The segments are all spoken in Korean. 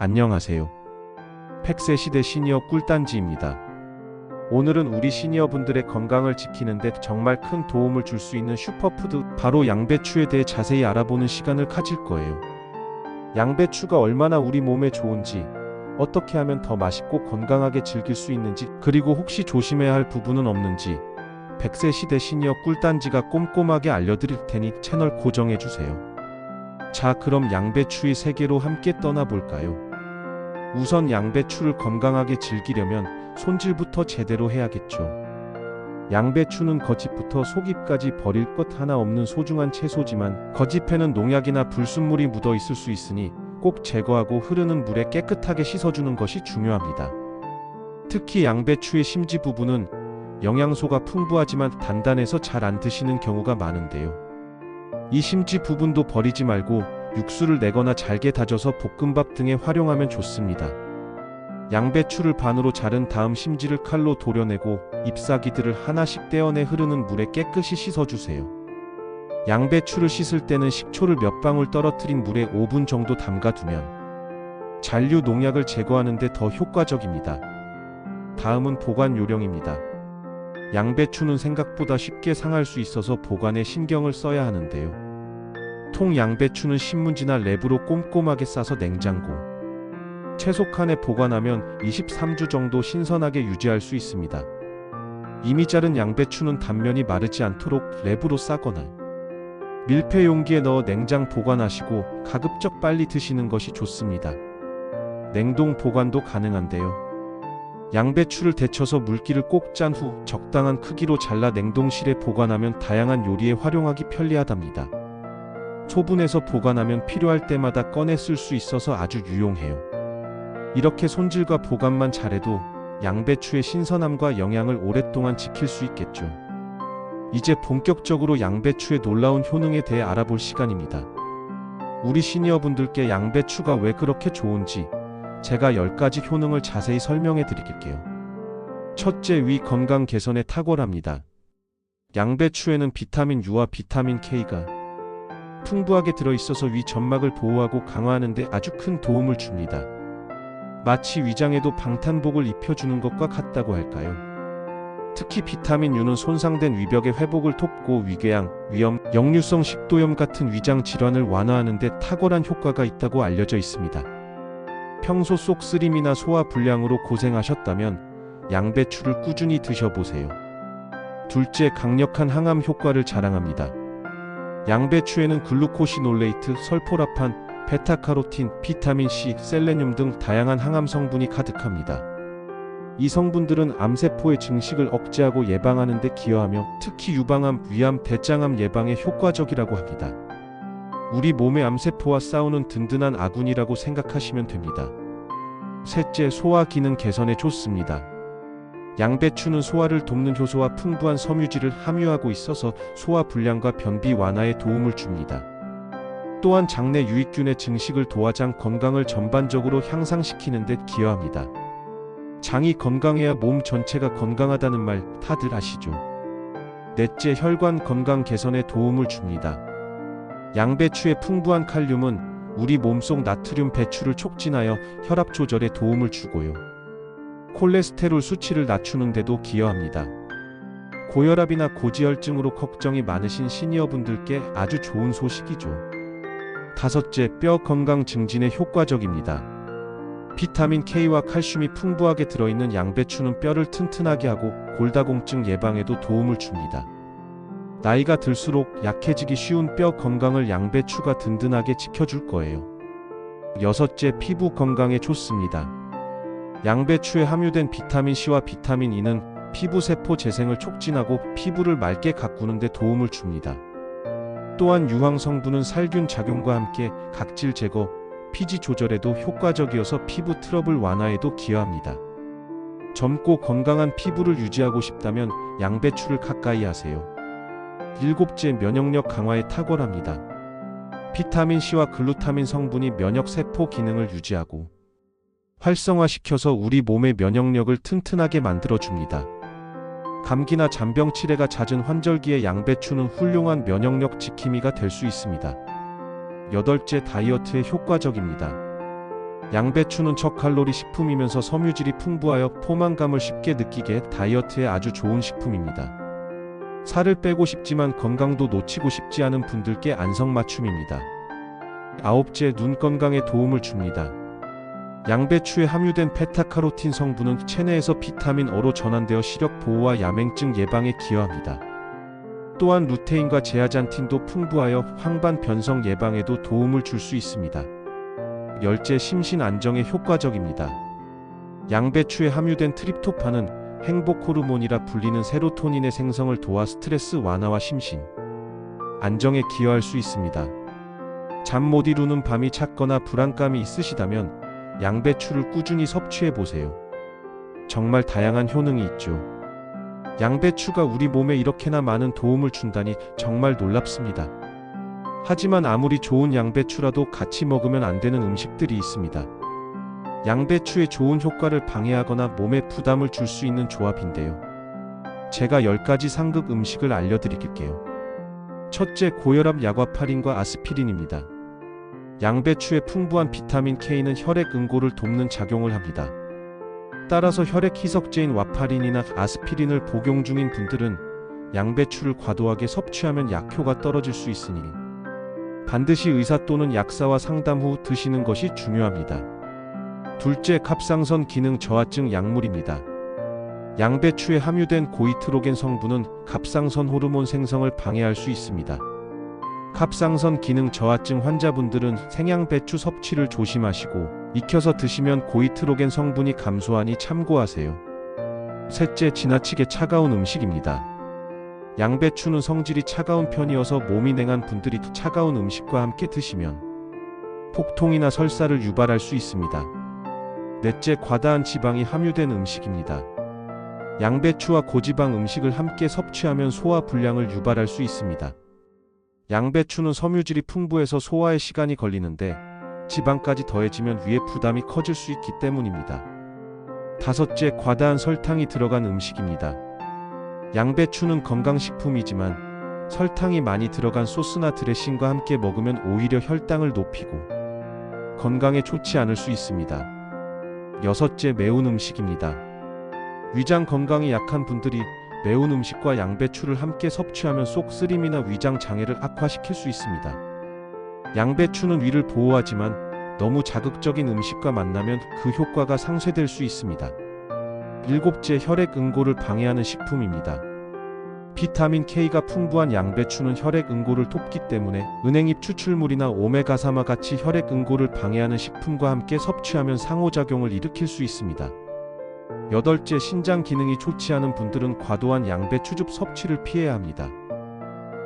안녕하세요. 팩세 시대 시니어 꿀단지입니다. 오늘은 우리 시니어분들의 건강을 지키는데 정말 큰 도움을 줄 수 있는 슈퍼푸드 바로 양배추에 대해 자세히 알아보는 시간을 가질 거예요. 양배추가 얼마나 우리 몸에 좋은지, 어떻게 하면 더 맛있고 건강하게 즐길 수 있는지, 그리고 혹시 조심해야 할 부분은 없는지, 100세 시대 시니어 꿀단지가 꼼꼼하게 알려드릴 테니 채널 고정해주세요. 자, 그럼 양배추의 세계로 함께 떠나볼까요? 우선 양배추를 건강하게 즐기려면 손질부터 제대로 해야겠죠. 양배추는 겉잎부터 속잎까지 버릴 것 하나 없는 소중한 채소지만 겉잎에는 농약이나 불순물이 묻어 있을 수 있으니 꼭 제거하고 흐르는 물에 깨끗하게 씻어주는 것이 중요합니다. 특히 양배추의 심지 부분은 영양소가 풍부하지만 단단해서 잘 안 드시는 경우가 많은데요. 이 심지 부분도 버리지 말고 육수를 내거나 잘게 다져서 볶음밥 등에 활용하면 좋습니다. 양배추를 반으로 자른 다음 심지를 칼로 도려내고 잎사귀들을 하나씩 떼어내 흐르는 물에 깨끗이 씻어주세요. 양배추를 씻을 때는 식초를 몇 방울 떨어뜨린 물에 5분 정도 담가두면 잔류 농약을 제거하는데 더 효과적입니다. 다음은 보관 요령입니다. 양배추는 생각보다 쉽게 상할 수 있어서 보관에 신경을 써야 하는데요. 통 양배추는 신문지나 랩으로 꼼꼼하게 싸서 냉장고, 채소 칸에 보관하면 23주 정도 신선하게 유지할 수 있습니다. 이미 자른 양배추는 단면이 마르지 않도록 랩으로 싸거나 밀폐 용기에 넣어 냉장 보관하시고 가급적 빨리 드시는 것이 좋습니다. 냉동 보관도 가능한데요. 양배추를 데쳐서 물기를 꼭 짠 후 적당한 크기로 잘라 냉동실에 보관하면 다양한 요리에 활용하기 편리하답니다. 초분해서 보관하면 필요할 때마다 꺼내 쓸 수 있어서 아주 유용해요. 이렇게 손질과 보관만 잘해도 양배추의 신선함과 영양을 오랫동안 지킬 수 있겠죠. 이제 본격적으로 양배추의 놀라운 효능에 대해 알아볼 시간입니다. 우리 시니어분들께 양배추가 왜 그렇게 좋은지 제가 10가지 효능을 자세히 설명해 드릴게요. 첫째, 위 건강 개선에 탁월합니다. 양배추에는 비타민 U와 비타민 K가 풍부하게 들어있어서 위 점막을 보호하고 강화하는 데 아주 큰 도움을 줍니다. 마치 위장에도 방탄복을 입혀주는 것과 같다고 할까요? 특히 비타민 U는 손상된 위벽의 회복을 돕고 위궤양, 위염, 역류성 식도염 같은 위장 질환을 완화하는 데 탁월한 효과가 있다고 알려져 있습니다. 평소 속 쓰림이나 소화 불량으로 고생하셨다면 양배추를 꾸준히 드셔보세요. 둘째, 강력한 항암 효과를 자랑합니다. 양배추에는 글루코시놀레이트, 설포라판, 베타카로틴, 비타민 C, 셀레늄 등 다양한 항암 성분이 가득합니다. 이 성분들은 암세포의 증식을 억제하고 예방하는 데 기여하며 특히 유방암, 위암, 대장암 예방에 효과적이라고 합니다. 우리 몸의 암세포와 싸우는 든든한 아군이라고 생각하시면 됩니다. 셋째, 소화 기능 개선에 좋습니다. 양배추는 소화를 돕는 효소와 풍부한 섬유질을 함유하고 있어서 소화 불량과 변비 완화에 도움을 줍니다. 또한 장내 유익균의 증식을 도와 장 건강을 전반적으로 향상시키는 데 기여합니다. 장이 건강해야 몸 전체가 건강하다는 말 다들 아시죠? 넷째, 혈관 건강 개선에 도움을 줍니다. 양배추의 풍부한 칼륨은 우리 몸속 나트륨 배출을 촉진하여 혈압 조절에 도움을 주고요. 콜레스테롤 수치를 낮추는 데도 기여합니다. 고혈압이나 고지혈증으로 걱정이 많으신 시니어분들께 아주 좋은 소식이죠. 다섯째, 뼈 건강 증진에 효과적입니다. 비타민 K와 칼슘이 풍부하게 들어있는 양배추는 뼈를 튼튼하게 하고 골다공증 예방에도 도움을 줍니다. 나이가 들수록 약해지기 쉬운 뼈 건강을 양배추가 든든하게 지켜줄 거예요. 여섯째, 피부 건강에 좋습니다. 양배추에 함유된 비타민 C와 비타민 E는 피부 세포 재생을 촉진하고 피부를 맑게 가꾸는 데 도움을 줍니다. 또한 유황 성분은 살균 작용과 함께 각질 제거, 피지 조절에도 효과적이어서 피부 트러블 완화에도 기여합니다. 젊고 건강한 피부를 유지하고 싶다면 양배추를 가까이 하세요. 일곱째 면역력 강화에 탁월합니다. 비타민 C와 글루타민 성분이 면역 세포 기능을 유지하고 활성화시켜서 우리 몸의 면역력을 튼튼하게 만들어줍니다. 감기나 잔병 치레가 잦은 환절기에 양배추는 훌륭한 면역력 지킴이가 될 수 있습니다. 여덟째 다이어트에 효과적입니다. 양배추는 저칼로리 식품이면서 섬유질이 풍부하여 포만감을 쉽게 느끼게 다이어트에 아주 좋은 식품입니다. 살을 빼고 싶지만 건강도 놓치고 싶지 않은 분들께 안성맞춤입니다. 아홉째, 눈 건강에 도움을 줍니다. 양배추에 함유된 베타카로틴 성분은 체내에서 비타민 O로 전환되어 시력 보호와 야맹증 예방에 기여합니다. 또한 루테인과 제아잔틴도 풍부하여 황반 변성 예방에도 도움을 줄 수 있습니다. 열째 심신 안정에 효과적입니다. 양배추에 함유된 트립토판은 행복 호르몬이라 불리는 세로토닌의 생성을 도와 스트레스 완화와 심신 안정에 기여할 수 있습니다. 잠 못 이루는 밤이 찼거나 불안감이 있으시다면 양배추를 꾸준히 섭취해 보세요. 정말 다양한 효능이 있죠. 양배추가 우리 몸에 이렇게나 많은 도움을 준다니 정말 놀랍습니다. 하지만 아무리 좋은 양배추라도 같이 먹으면 안 되는 음식들이 있습니다. 양배추의 좋은 효과를 방해하거나 몸에 부담을 줄 수 있는 조합인데요. 제가 10가지 상급 음식을 알려드릴게요. 첫째, 고혈압 약화파린과 아스피린입니다. 양배추의 풍부한 비타민 K는 혈액 응고를 돕는 작용을 합니다. 따라서 혈액 희석제인 와파린이나 아스피린을 복용 중인 분들은 양배추를 과도하게 섭취하면 약효가 떨어질 수 있으니 반드시 의사 또는 약사와 상담 후 드시는 것이 중요합니다. 둘째, 갑상선 기능 저하증 약물입니다. 양배추에 함유된 고이트로겐 성분은 갑상선 호르몬 생성을 방해할 수 있습니다. 갑상선 기능 저하증 환자분들은 생양배추 섭취를 조심하시고 익혀서 드시면 고이트로겐 성분이 감소하니 참고하세요. 셋째, 지나치게 차가운 음식입니다. 양배추는 성질이 차가운 편이어서 몸이 냉한 분들이 차가운 음식과 함께 드시면 폭통이나 설사를 유발할 수 있습니다. 넷째, 과다한 지방이 함유된 음식입니다. 양배추와 고지방 음식을 함께 섭취하면 소화 불량을 유발할 수 있습니다. 양배추는 섬유질이 풍부해서 소화에 시간이 걸리는데 지방까지 더해지면 위에 부담이 커질 수 있기 때문입니다. 다섯째, 과다한 설탕이 들어간 음식입니다. 양배추는 건강식품이지만 설탕이 많이 들어간 소스나 드레싱과 함께 먹으면 오히려 혈당을 높이고 건강에 좋지 않을 수 있습니다. 여섯째, 매운 음식입니다. 위장 건강이 약한 분들이 매운 음식과 양배추를 함께 섭취하면 속 쓰림이나 위장 장애를 악화시킬 수 있습니다. 양배추는 위를 보호하지만 너무 자극적인 음식과 만나면 그 효과가 상쇄될 수 있습니다. 일곱째 혈액 응고를 방해하는 식품입니다. 비타민 K가 풍부한 양배추는 혈액 응고를 돕기 때문에 은행잎 추출물이나 오메가3와 같이 혈액 응고를 방해하는 식품과 함께 섭취하면 상호작용을 일으킬 수 있습니다. 여덟째 신장 기능이 좋지 않은 분들은 과도한 양배 추즙 섭취를 피해야 합니다.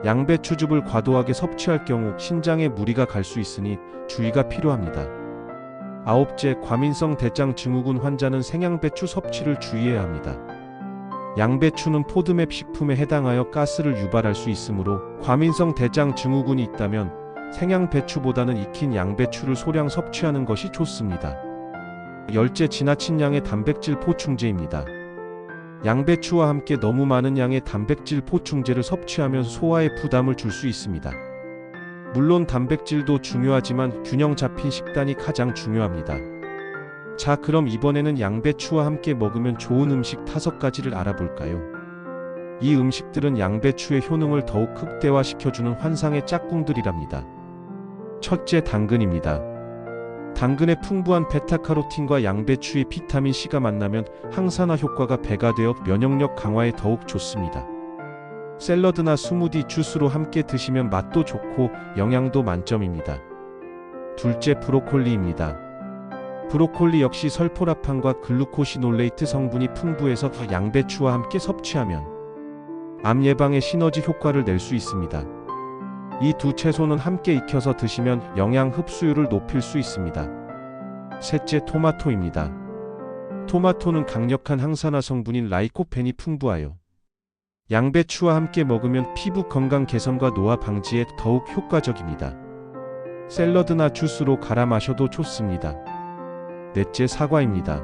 양배 추즙을 과도하게 섭취할 경우 신장에 무리가 갈 수 있으니 주의가 필요합니다. 아홉째 과민성 대장 증후군 환자는 생양배추 섭취를 주의해야 합니다. 양배추는 포드맵 식품에 해당하여 가스를 유발할 수 있으므로 과민성 대장 증후군이 있다면 생양배추보다는 익힌 양배추를 소량 섭취하는 것이 좋습니다. 열째 지나친 양의 단백질 보충제입니다. 양배추와 함께 너무 많은 양의 단백질 보충제를 섭취하면 소화에 부담을 줄 수 있습니다. 물론 단백질도 중요하지만 균형 잡힌 식단이 가장 중요합니다. 자, 그럼 이번에는 양배추와 함께 먹으면 좋은 음식 다섯 가지를 알아볼까요? 이 음식들은 양배추의 효능을 더욱 극대화시켜주는 환상의 짝꿍들이랍니다. 첫째, 당근입니다. 당근의 풍부한 베타카로틴과 양배추의 비타민 C가 만나면 항산화 효과가 배가 되어 면역력 강화에 더욱 좋습니다. 샐러드나 스무디 주스로 함께 드시면 맛도 좋고 영양도 만점입니다. 둘째 브로콜리입니다. 브로콜리 역시 설포라판과 글루코시놀레이트 성분이 풍부해서 양배추와 함께 섭취하면 암 예방에 시너지 효과를 낼 수 있습니다. 이 두 채소는 함께 익혀서 드시면 영양 흡수율을 높일 수 있습니다. 셋째 토마토입니다. 토마토는 강력한 항산화 성분인 라이코펜이 풍부하여 양배추와 함께 먹으면 피부 건강 개선과 노화 방지에 더욱 효과적입니다. 샐러드나 주스로 갈아 마셔도 좋습니다. 넷째 사과입니다.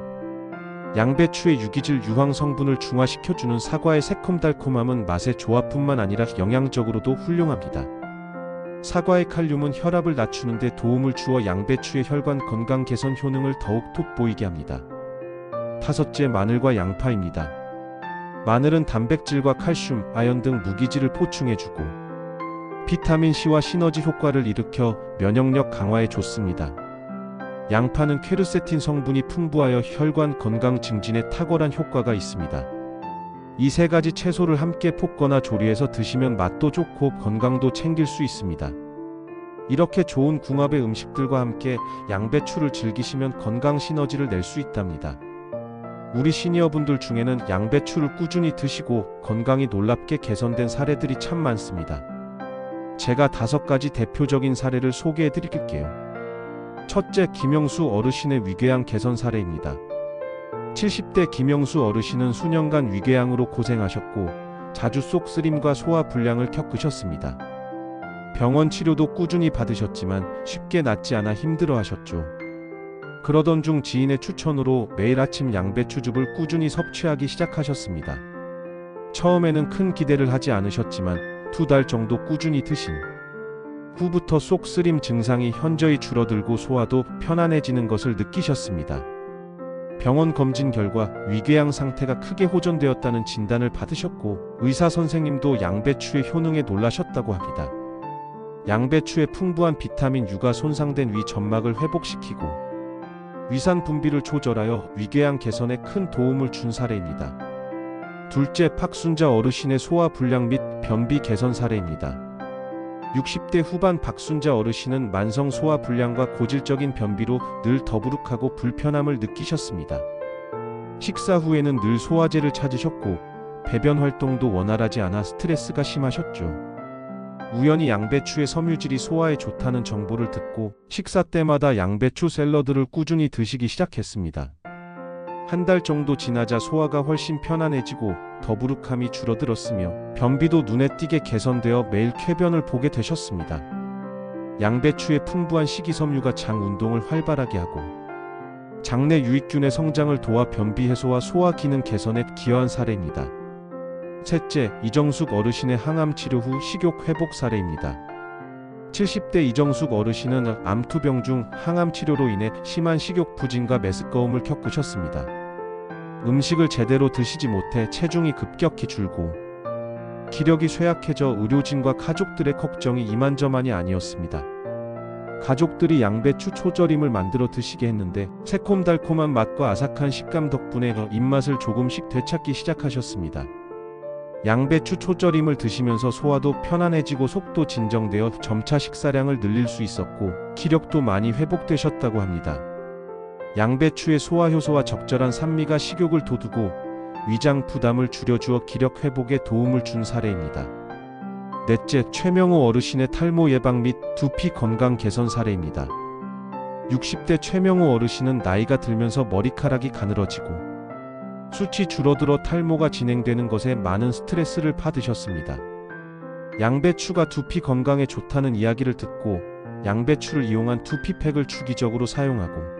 양배추의 유기질 유황 성분을 중화시켜주는 사과의 새콤달콤함은 맛의 조합뿐만 아니라 영양적으로도 훌륭합니다. 사과의 칼륨은 혈압을 낮추는 데 도움을 주어 양배추의 혈관 건강 개선 효능을 더욱 돋보이게 합니다. 다섯째 마늘과 양파입니다. 마늘은 단백질과 칼슘, 아연 등 무기질을 보충해주고 비타민 C와 시너지 효과를 일으켜 면역력 강화에 좋습니다. 양파는 퀘르세틴 성분이 풍부하여 혈관 건강 증진에 탁월한 효과가 있습니다. 이 세 가지 채소를 함께 볶거나 조리해서 드시면 맛도 좋고 건강도 챙길 수 있습니다. 이렇게 좋은 궁합의 음식들과 함께 양배추를 즐기시면 건강 시너지를 낼 수 있답니다. 우리 시니어분들 중에는 양배추를 꾸준히 드시고 건강이 놀랍게 개선된 사례들이 참 많습니다. 제가 다섯 가지 대표적인 사례를 소개해 드릴게요. 첫째, 김영수 어르신의 위궤양 개선 사례입니다. 70대 김영수 어르신은 수년간 위궤양으로 고생하셨고 자주 쏙쓰림과 소화 불량을 겪으셨습니다. 병원 치료도 꾸준히 받으셨지만 쉽게 낫지 않아 힘들어 하셨죠. 그러던 중 지인의 추천으로 매일 아침 양배추즙을 꾸준히 섭취하기 시작하셨습니다. 처음에는 큰 기대를 하지 않으셨지만 두 달 정도 꾸준히 드신 후부터 쏙쓰림 증상이 현저히 줄어들고 소화도 편안해지는 것을 느끼셨습니다. 병원 검진 결과 위궤양 상태가 크게 호전되었다는 진단을 받으셨고 의사 선생님도 양배추의 효능에 놀라셨다고 합니다. 양배추의 풍부한 비타민 U가 손상된 위 점막을 회복시키고 위산 분비를 조절하여 위궤양 개선에 큰 도움을 준 사례입니다. 둘째 박순자 어르신의 소화 불량 및 변비 개선 사례입니다. 60대 후반 박순자 어르신은 만성 소화 불량과 고질적인 변비로 늘 더부룩하고 불편함을 느끼셨습니다. 식사 후에는 늘 소화제를 찾으셨고 배변 활동도 원활하지 않아 스트레스가 심하셨죠. 우연히 양배추의 섬유질이 소화에 좋다는 정보를 듣고 식사 때마다 양배추 샐러드를 꾸준히 드시기 시작했습니다. 한 달 정도 지나자 소화가 훨씬 편안해지고 더부룩함이 줄어들었으며 변비도 눈에 띄게 개선되어 매일 쾌변을 보게 되셨습니다. 양배추의 풍부한 식이섬유가 장 운동을 활발하게 하고 장내 유익균의 성장을 도와 변비 해소와 소화 기능 개선에 기여한 사례입니다. 셋째, 이정숙 어르신의 항암 치료 후 식욕 회복 사례입니다. 70대 이정숙 어르신은 암투병 중 항암 치료로 인해 심한 식욕 부진과 메스꺼움을 겪으셨습니다. 음식을 제대로 드시지 못해 체중이 급격히 줄고 기력이 쇠약해져 의료진과 가족들의 걱정이 이만저만이 아니었습니다. 가족들이 양배추 초절임을 만들어 드시게 했는데 새콤달콤한 맛과 아삭한 식감 덕분에 입맛을 조금씩 되찾기 시작하셨습니다. 양배추 초절임을 드시면서 소화도 편안해지고 속도 진정되어 점차 식사량을 늘릴 수 있었고 기력도 많이 회복되셨다고 합니다. 양배추의 소화 효소와 적절한 산미가 식욕을 돋우고 위장 부담을 줄여주어 기력 회복에 도움을 준 사례입니다. 넷째, 최명호 어르신의 탈모 예방 및 두피 건강 개선 사례입니다. 60대 최명호 어르신은 나이가 들면서 머리카락이 가늘어지고 수치 줄어들어 탈모가 진행되는 것에 많은 스트레스를 받으셨습니다. 양배추가 두피 건강에 좋다는 이야기를 듣고 양배추를 이용한 두피팩을 주기적으로 사용하고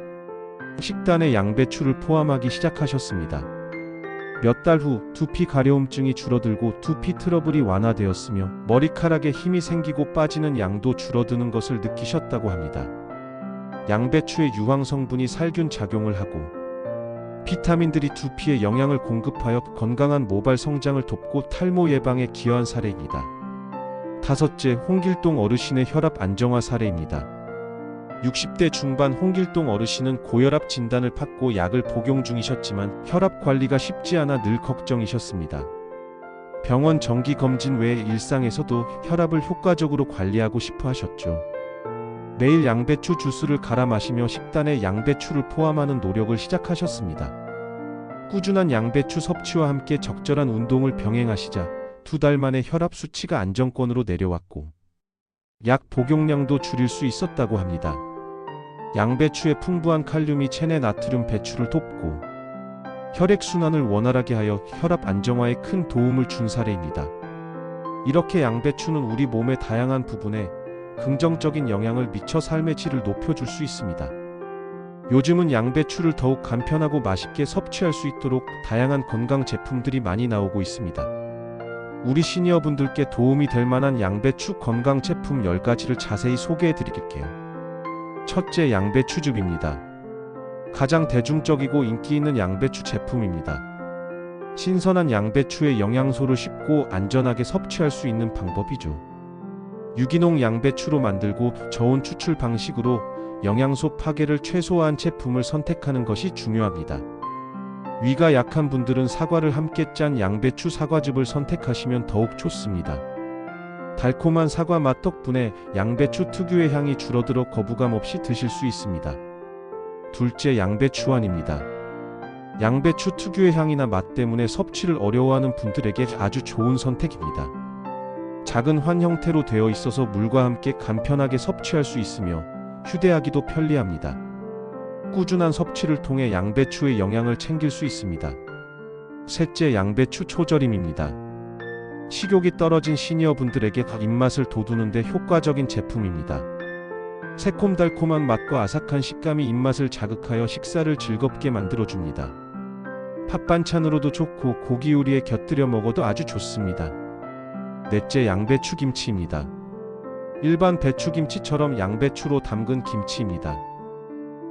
식단에 양배추를 포함하기 시작하셨습니다. 몇 달 후 두피 가려움증이 줄어들고 두피 트러블이 완화되었으며 머리카락에 힘이 생기고 빠지는 양도 줄어드는 것을 느끼셨다고 합니다. 양배추의 유황 성분이 살균 작용을 하고 비타민들이 두피에 영양을 공급하여 건강한 모발 성장을 돕고 탈모 예방에 기여한 사례입니다. 다섯째, 홍길동 어르신의 혈압 안정화 사례입니다. 60대 중반 홍길동 어르신은 고혈압 진단을 받고 약을 복용 중이셨지만 혈압 관리가 쉽지 않아 늘 걱정이셨습니다. 병원 정기 검진 외에 일상에서도 혈압을 효과적으로 관리하고 싶어 하셨죠. 매일 양배추 주스를 갈아 마시며 식단에 양배추를 포함하는 노력을 시작하셨습니다. 꾸준한 양배추 섭취와 함께 적절한 운동을 병행하시자 두 달 만에 혈압 수치가 안정권으로 내려왔고 약 복용량도 줄일 수 있었다고 합니다. 양배추의 풍부한 칼륨이 체내 나트륨 배출을 돕고 혈액순환을 원활하게 하여 혈압 안정화에 큰 도움을 준 사례입니다. 이렇게 양배추는 우리 몸의 다양한 부분에 긍정적인 영향을 미쳐 삶의 질을 높여줄 수 있습니다. 요즘은 양배추를 더욱 간편하고 맛있게 섭취할 수 있도록 다양한 건강 제품들이 많이 나오고 있습니다. 우리 시니어분들께 도움이 될 만한 양배추 건강 제품 10가지를 자세히 소개해 드릴게요. 첫째 양배추즙입니다. 가장 대중적이고 인기 있는 양배추 제품입니다. 신선한 양배추의 영양소를 쉽고 안전하게 섭취할 수 있는 방법이죠. 유기농 양배추로 만들고 저온 추출 방식으로 영양소 파괴를 최소화한 제품을 선택하는 것이 중요합니다. 위가 약한 분들은 사과를 함께 짠 양배추 사과즙을 선택하시면 더욱 좋습니다. 달콤한 사과 맛 덕분에 양배추 특유의 향이 줄어들어 거부감 없이 드실 수 있습니다. 둘째 양배추완입니다. 양배추 특유의 향이나 맛 때문에 섭취를 어려워하는 분들에게 아주 좋은 선택입니다. 작은 환 형태로 되어 있어서 물과 함께 간편하게 섭취할 수 있으며 휴대하기도 편리합니다. 꾸준한 섭취를 통해 양배추의 영양을 챙길 수 있습니다. 셋째 양배추 초절임입니다. 식욕이 떨어진 시니어분들에게 입맛을 돋우는데 효과적인 제품입니다. 새콤달콤한 맛과 아삭한 식감이 입맛을 자극하여 식사를 즐겁게 만들어줍니다. 팥 반찬으로도 좋고 고기 요리에 곁들여 먹어도 아주 좋습니다. 넷째 양배추 김치입니다. 일반 배추김치처럼 양배추로 담근 김치입니다.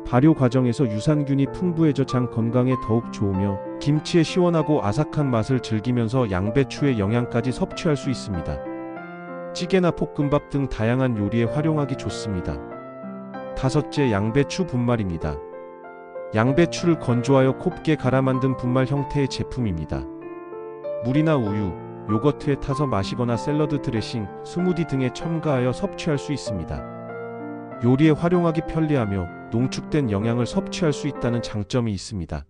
발효 과정에서 유산균이 풍부해져 장 건강에 더욱 좋으며 김치의 시원하고 아삭한 맛을 즐기면서 양배추의 영양까지 섭취할 수 있습니다. 찌개나 볶음밥 등 다양한 요리에 활용하기 좋습니다. 다섯째 양배추 분말입니다. 양배추를 건조하여 곱게 갈아 만든 분말 형태의 제품입니다. 물이나 우유, 요거트에 타서 마시거나 샐러드 드레싱, 스무디 등에 첨가하여 섭취할 수 있습니다. 요리에 활용하기 편리하며 농축된 영양을 섭취할 수 있다는 장점이 있습니다.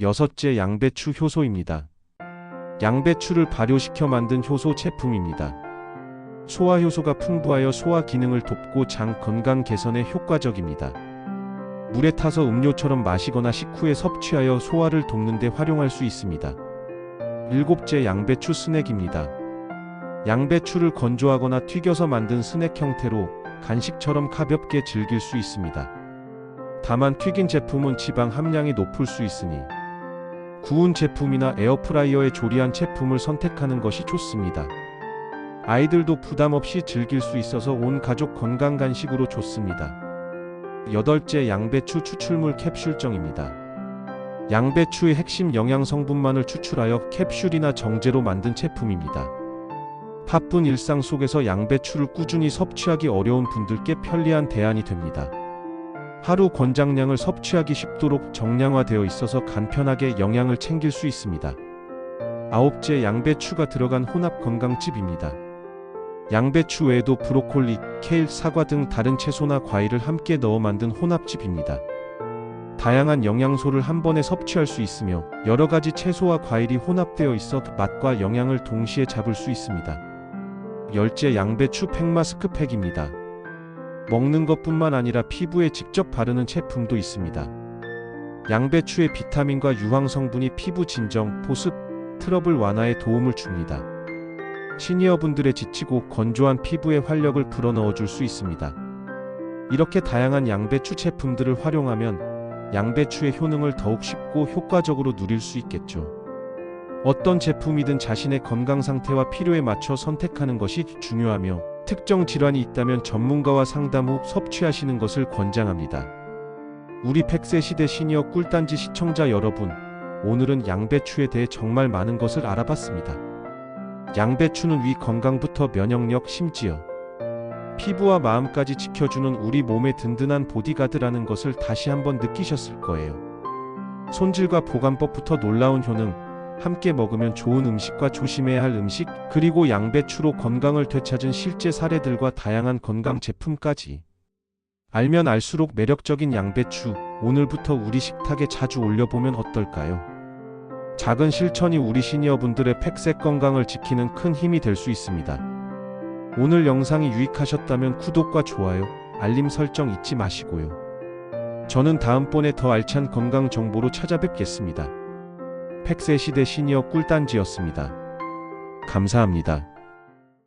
여섯째 양배추 효소입니다. 양배추를 발효시켜 만든 효소 제품입니다. 소화 효소가 풍부하여 소화 기능을 돕고 장 건강 개선에 효과적입니다. 물에 타서 음료처럼 마시거나 식후에 섭취하여 소화를 돕는 데 활용할 수 있습니다. 일곱째 양배추 스낵입니다. 양배추를 건조하거나 튀겨서 만든 스낵 형태로 간식처럼 가볍게 즐길 수 있습니다. 다만 튀긴 제품은 지방 함량이 높을 수 있으니 구운 제품이나 에어프라이어에 조리한 제품을 선택하는 것이 좋습니다. 아이들도 부담 없이 즐길 수 있어서 온 가족 건강 간식으로 좋습니다. 여덟째 양배추 추출물 캡슐정입니다. 양배추의 핵심 영양 성분만을 추출하여 캡슐이나 정제로 만든 제품입니다. 바쁜 일상 속에서 양배추를 꾸준히 섭취하기 어려운 분들께 편리한 대안이 됩니다. 하루 권장량을 섭취하기 쉽도록 정량화되어 있어서 간편하게 영양을 챙길 수 있습니다. 아홉째 양배추가 들어간 혼합 건강즙입니다. 양배추 외에도 브로콜리, 케일, 사과 등 다른 채소나 과일을 함께 넣어 만든 혼합즙입니다. 다양한 영양소를 한 번에 섭취할 수 있으며 여러 가지 채소와 과일이 혼합되어 있어 맛과 영양을 동시에 잡을 수 있습니다. 열째 양배추 팩마스크 팩입니다. 먹는 것뿐만 아니라 피부에 직접 바르는 제품도 있습니다. 양배추의 비타민과 유황 성분이 피부 진정, 보습, 트러블 완화에 도움을 줍니다. 시니어분들의 지치고 건조한 피부에 활력을 불어넣어 줄 수 있습니다. 이렇게 다양한 양배추 제품들을 활용하면 양배추의 효능을 더욱 쉽고 효과적으로 누릴 수 있겠죠. 어떤 제품이든 자신의 건강 상태와 필요에 맞춰 선택하는 것이 중요하며 특정 질환이 있다면 전문가와 상담 후 섭취하시는 것을 권장합니다. 우리 100세 시대 시니어 꿀단지 시청자 여러분, 오늘은 양배추에 대해 정말 많은 것을 알아봤습니다. 양배추는 위 건강부터 면역력, 심지어 피부와 마음까지 지켜주는 우리 몸의 든든한 보디가드라는 것을 다시 한번 느끼셨을 거예요. 손질과 보관법부터 놀라운 효능, 함께 먹으면 좋은 음식과 조심해야 할 음식, 그리고 양배추로 건강을 되찾은 실제 사례들과 다양한 건강 제품까지. 알면 알수록 매력적인 양배추, 오늘부터 우리 식탁에 자주 올려보면 어떨까요? 작은 실천이 우리 시니어분들의 팩색 건강을 지키는 큰 힘이 될 수 있습니다. 오늘 영상이 유익하셨다면 구독과 좋아요, 알림 설정 잊지 마시고요. 저는 다음번에 더 알찬 건강 정보로 찾아뵙겠습니다. 팩세 시대 시니어 꿀단지였습니다. 감사합니다.